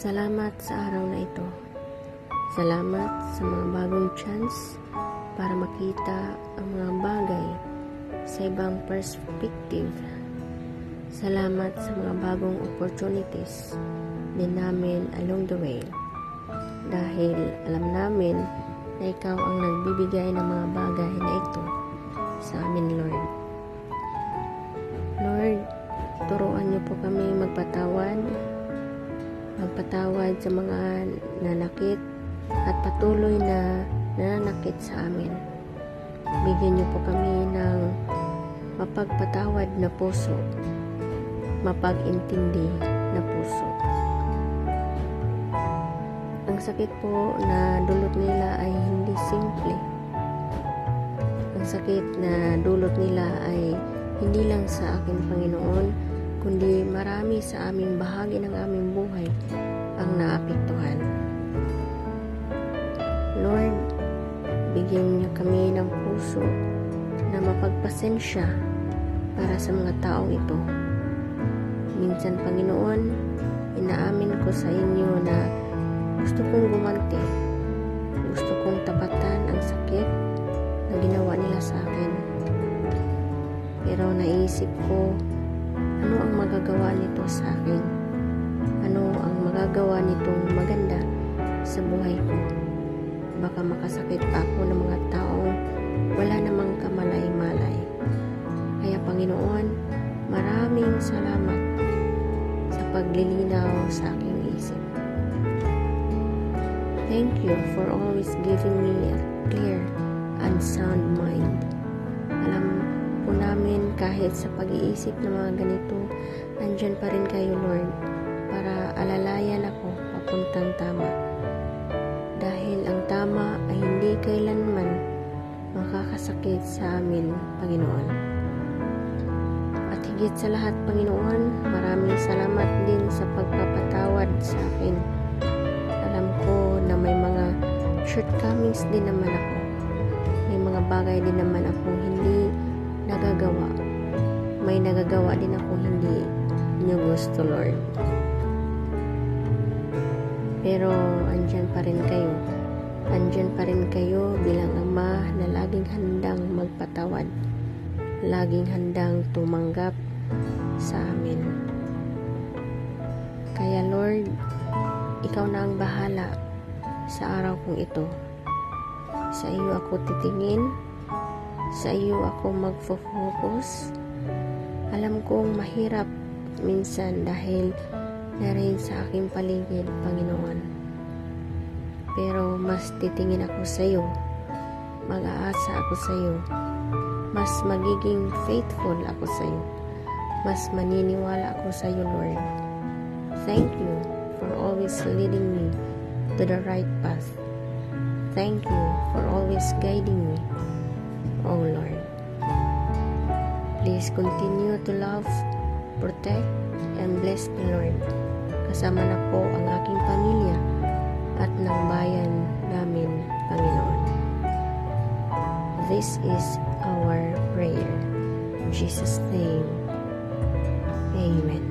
Salamat sa araw na ito. Salamat sa mga bagong chance para makita ang mga bagay sa ibang perspective. Salamat sa mga bagong opportunities din namin along the way. Dahil alam namin na ikaw ang nagbibigay ng mga bagay na ito sa amin, Lord. Lord, turuan niyo po kami magpatawad, magpatawad sa mga nanakit at patuloy na nananakit sa amin. Bigyan niyo po kami ng mapagpatawad na puso, mapag-intindi na puso. Ang sakit po na dulot nila ay hindi simple. Ang sakit na dulot nila ay hindi lang sa akin, Panginoon, kundi marami sa aming bahagi ng aming buhay ang naapektuhan. Lord, bigyan niyo kami ng puso na mapagpasensya para sa mga taong ito. Minsan, Panginoon, inaamin ko sa inyo na gusto kong gumanti. Gusto kong tapatan ang sakit na ginawa nila sa akin. Pero naisip ko, ano ang magagawa nito sa akin? Ano ang magagawa nitong maganda sa buhay ko? Baka makasakit ako ng mga taong wala namang kamalay-malay. Kaya Panginoon, maraming salamat sa paglilinaw sa aking isip. Thank you for always giving me a clear and sound mind. Kahit sa pag-iisip ng mga ganito, andyan pa rin kayo Lord para alalayan ako papuntang tama. Dahil ang tama ay hindi kailanman makakasakit sa amin, Panginoon. At higit sa lahat, Panginoon, maraming salamat din sa pagpapatawad sa akin. Alam ko na may mga shortcomings din naman ako. May mga bagay din naman akong hindi nagagawa. May nagagawa din akong hindi niyo gusto, Lord. Pero andyan pa rin kayo. Andyan pa rin kayo bilang ama na laging handang magpatawad. Laging handang tumanggap sa amin. Kaya Lord, ikaw na ang bahala sa araw kong ito. Sa iyo ako titingin, sa iyo ako magfo-focus. Alam kong mahirap minsan dahil na rin sa aking paligid, Panginoon. Pero mas titingin ako sa iyo, mag-aasa ako sa iyo, mas magiging faithful ako sa iyo, mas maniniwala ako sa iyo, Lord. Thank you for always leading me to the right path. Thank you for always guiding me, oh Lord. Please continue to love, protect, and bless me, Lord. Kasama na po ang aking pamilya at ng bayan namin, Panginoon. This is our prayer. In Jesus' name, Amen.